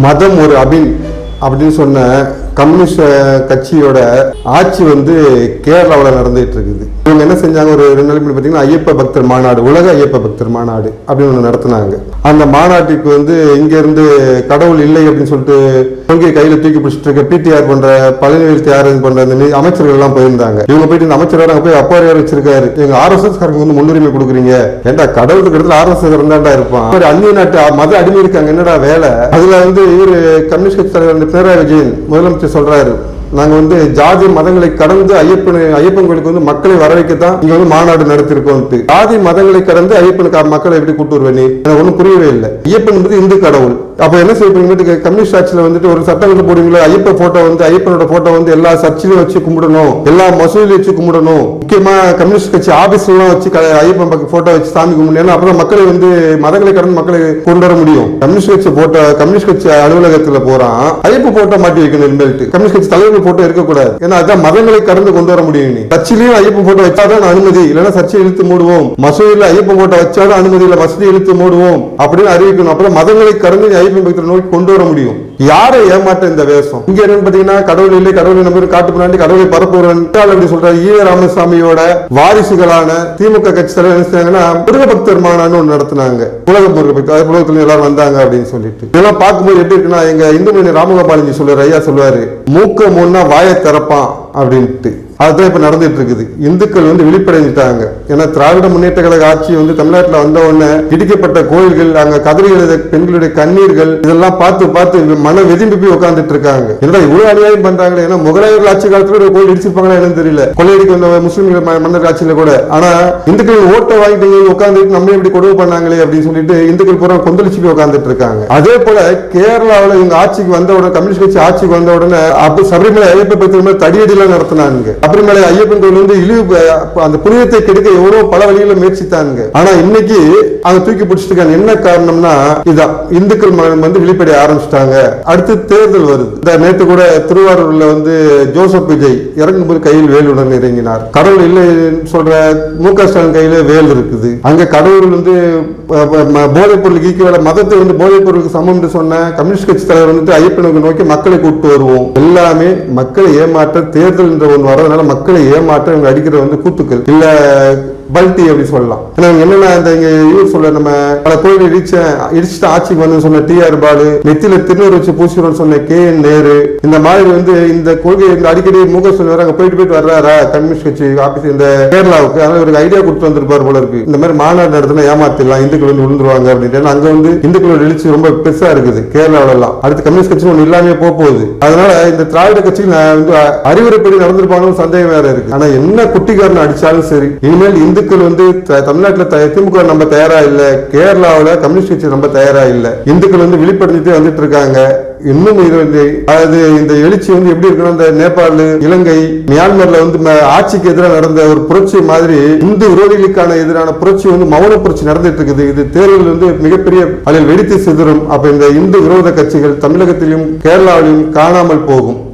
மதம் ஒரு அபின் அப்படின்னு சொன்ன கம்யூனிஸ்ட் கட்சியோட ஆட்சி வந்து கேரளாவில் நடந்துட்டு இருக்குது இவங்க என்ன செஞ்சாங்க? ஒரு ரெண்டு நாளைக்கு பார்த்தீங்கன்னா ஐயப்ப பக்தர் மாநாடு உலக ஐயப்ப பக்தர் மாநாடு அப்படின்னு ஒன்று நடத்தினாங்க. அந்த மாநாட்டுக்கு வந்து இங்கேருந்து கடவுள் இல்லை அப்படின்னு சொல்லிட்டு கொள்கையை கையில் தூக்கி பிடிச்சிட்டு இருக்க பிடிஆர் பண்ற பழனிவேல் தியாகராஜன் பண்ற அந்த அமைச்சர்கள்லாம் அமைச்சர்கள் எல்லாம் போயிருந்தாங்க. இவங்க போயிட்டு இந்த அமைச்சர் அங்கே போய் அப்பாரியார் வச்சிருக்காரு. எங்க ஆர்எஸ்எஸ் காரங்க வந்து முன்னுரிமை கொடுக்குறீங்க. ஏன்டா கடவுளுக்கு இடத்துல ஆர்எஸ்எஸ் இருந்தாண்டா இருப்பான்? ஒரு அந்நிய நாட்டு மத அடிமை இருக்காங்க என்னடா வேலை? அதுல வந்து இவர் கம்யூனிஸ்ட் கட்சி தலைவர் பினராயி விஜயன் முதலமைச்சர் சொல்றாரு. நாங்க வந்து ஜாதி மதங்களை கடந்து ஐயப்பன் ஐயப்பன் கோயிலுக்கு வந்து மக்களை வர வைக்க தான் இங்க வந்து மாநாடு நடத்திருக்கோம் ஜாதி மதங்களை கடந்து ஐயப்பனுக்கு மக்களை எப்படி கூட்டு வருவேன்? எனக்கு ஒன்றும் புரியவே இல்லை. ஐயப்பன் என்பது இந்து கடவுள். அப்போ என்ன செய்ய போறீங்க? கம்யூனிஸ்ட் ஆட்சியில் வந்துட்டு ஒரு சட்டம் வந்து போடுவீங்களா ஐயப்ப போட்டோ வந்து ஐயப்பனோட போட்டோ வந்து எல்லா சர்ச்சிலும் வச்சு கும்பிடணும். எல்லா மசூதியிலும் வச்சு கும்பிடணும். முக்கியமா கம்யூனிஸ்ட் கட்சி ஆபீஸ்லாம் வச்சு ஐயப்பன் பக்கம் போட்டோ வச்சு சாமி கும்பிடணும். அப்புறம் மக்களை வந்து மதங்களை கடந்து மக்களை கொண்டு வர முடியும். கம்யூனிஸ்ட் கட்சி போட்டோ கம்யூனிஸ்ட் கட்சி அலுவலகத்தில் போறான் ஐயப்ப போட்டோ மாட்டி வைக்கணும் இனிமேல்ட்டு கம்யூனிஸ்ட் கட்சி தலைவர் போட்டோ இருக்கக்கூடாது ஏன்னா அதான் மதங்களை கடந்து கொண்டு வர முடியும் நீ சர்ச்சிலையும் ஐயப்ப போட்டோ வச்சாதான் அனுமதி. இல்லைன்னா சர்ச்சை இழுத்து மூடுவோம். மசூதியில் ஐயப்ப போட்டோ வச்சாதான் அனுமதி. இல்லை மசூதி இழுத்து மூடுவோம் அப்படின்னு அறிவிக்கணும். அப்புறம் மதங்களை கடந்து நீ ஐயப்பன் நோக்கி கொண்டு வர முடியும். யாரை ஏமாற்ற இந்த வேஷம்? இங்க என்னன்னு பாத்தீங்கன்னா கடவுள் இல்லை கடவுளை நம்பி காட்டு பின்னாடி கடவுளை பரப்புறன் அப்படி சொல்ற ஈ ராமசாமியோட வாரிசுகளான திமுக கட்சி தலைவர் என்ன செஞ்சாங்கன்னா முருக பக்தர் மாநாடு ஒன்று நடத்தினாங்க. உலக முருக பக்தர் உலகத்துல எல்லாரும் வந்தாங்க அப்படின்னு சொல்லிட்டு. இதெல்லாம் பார்க்கும்போது எப்படி இருக்குன்னா எங்க இந்து மணி ராமகோபாலஜி சொல்லுவார் ஐயா சொல்லுவாரு மூக்க முன்னா வாயை திறப்பான் அப்படின்ட்டு. அதுதான் இப்ப நடந்துட்டு இருக்குது. இந்துக்கள் வந்து விழிப்படைஞ்சிட்டாங்க. ஏன்னா திராவிட முன்னேற்ற கழக ஆட்சி வந்து தமிழ்நாட்டுல வந்த உடனே இடிக்கப்பட்ட கோயில்கள் அங்க கதறி எழுத பெண்களுடைய கண்ணீர்கள் இதெல்லாம் பார்த்து பார்த்து மன வெதும்பி போய் உட்கார்ந்துட்டு இருக்காங்க. என்னடா இவ்வளவு அநியாயம் பண்றாங்களே? ஏன்னா முகலாயர்கள் ஆட்சி காலத்துல ஒரு கோயில் இடிச்சிருப்பாங்களா என்னன்னு தெரியல. கொள்ளையடிக்க வந்த முஸ்லீம்கள் ம- மன்னர் ஆட்சியில கூட. ஆனா இந்துக்கள் ஓட்டை வாங்கிட்டு உட்கார்ந்துட்டு நம்ம இப்படி கொடுமை பண்ணாங்களே அப்படின்னு சொல்லிட்டு இந்துக்கள் பூரா கொந்தளிச்சு போய் உட்கார்ந்துட்டு இருக்காங்க. அதே போல கேரளாவில் இவங்க ஆட்சிக்கு வந்த உடனே கம்யூனிஸ்ட் கட்சி ஆட்சிக்கு வந்த உடனே அப்ப சபரிமலை ஐயப்பன் பக்தர் மேல தடியடிலாம் நடத்தினாங்க சபரிமலை ஐயப்பன் கோயில் வந்து இழிவு அந்த புனிதத்தை கெடுக்க எவ்வளவு பல வழிகளை முயற்சித்தாங்க ஆனா இன்னைக்கு அவங்க தூக்கி பிடிச்சிட்டு இருக்காங்க. என்ன காரணம்னா இதான். இந்துக்கள் வந்து வெளிப்படைய ஆரம்பிச்சிட்டாங்க. அடுத்து தேர்தல் வருது. இந்த நேற்று கூட திருவாரூர்ல வந்து ஜோசப் விஜய் இறங்கும்போது கையில் வேலுடன் இறங்கினார். கடவுள் இல்லைன்னு சொல்ற மு க ஸ்டாலின் கையில வேல் இருக்குது. அங்க கடவுள் வந்து போதைப் பொருளுக்கு ஈக்குவல மதத்தை வந்து போதைப் பொருளுக்கு சமம் என்று சொன்ன கம்யூனிஸ்ட் கட்சி தலைவர் வந்துட்டு ஐயப்பனுக்கு நோக்கி மக்களை கூட்டு வருவோம். எல்லாமே மக்களை ஏமாற்ற தேர்தல் என்ற ஒன்று வரதுனால மக்களை ஏமாற்ற இவங்க அடிக்கிற வந்து கூத்துக்கள். இல்ல பல்டி அப்படி சொல்லலாம். ஏன்னா என்னன்னா இந்த இங்க இவர் சொல்ல நம்ம பல கோயில் இடிச்ச இடிச்சுட்டு ஆட்சிக்கு வந்து சொன்ன டி ஆர் பாலு நெத்தியில திருநூறு வச்சு பூசிடும்னு சொன்ன கே என் நேரு இந்த மாதிரி வந்து இந்த கொள்கை இந்த அடிக்கடி முக சொல்லுவார் அங்க போயிட்டு போயிட்டு வர்றாரா? கம்யூனிஸ்ட் கட்சி ஆபீஸ் இந்த கேரளாவுக்கு. அதனால ஒரு ஐடியா கொடுத்து வந்திருப்பாரு போல இருக்கு. இந்த மாதிரி மாநாடு நடத்தினா ஏமாத்திடலாம் இந்துக்கள் வந்து விழுந்துருவாங்க அப்படின்ட்டு அங்க வந்து இந்துக்களோட எழுச்சி ரொம்ப பெருசா இருக்குது கேரளாவில எல்லாம் அடுத்து கம்யூனிஸ்ட் கட்சி ஒன்று இல்லாமே போக போகுது. அதனால இந்த திராவிட கட்சியில் நான் வந்து அறிவுரைப்படி நடந்திருப்பாங்க சந்தேகம் வேற இருக்கு. ஆனா என்ன குட்டிக்காரன் அடிச்சாலும் சரி இனிமேல் இந்துக்கள் வந்து த- த- திமுக நம்ம தயாரா இல்லை கேரளாவில் கம்யூனிஸ்ட் கட்சி நம்ம தயாரா இல்லை. இந்துக்கள் வந்து வெளிப்படுத்திட்டு வந்துட்டு இருக்காங்க இன்னும் இது வந்து இந்த எழுச்சி வந்து எப்படி இருக்குன்னா இந்த நேபாள் இலங்கை மியான்மர்ல வந்து ஆட்சிக்கு எதிராக நடந்த ஒரு புரட்சி மாதிரி இந்து விரோதிகளுக்கான எதிரான புரட்சி வந்து மௌன புரட்சி நடந்துட்டு இருக்குது இது தேர்தல் வந்து மிகப்பெரிய அதில் வெடித்து சிதறும். அப்ப இந்த இந்து விரோத கட்சிகள் தமிழகத்திலும் கேரளாவிலும் காணாமல் போகும்.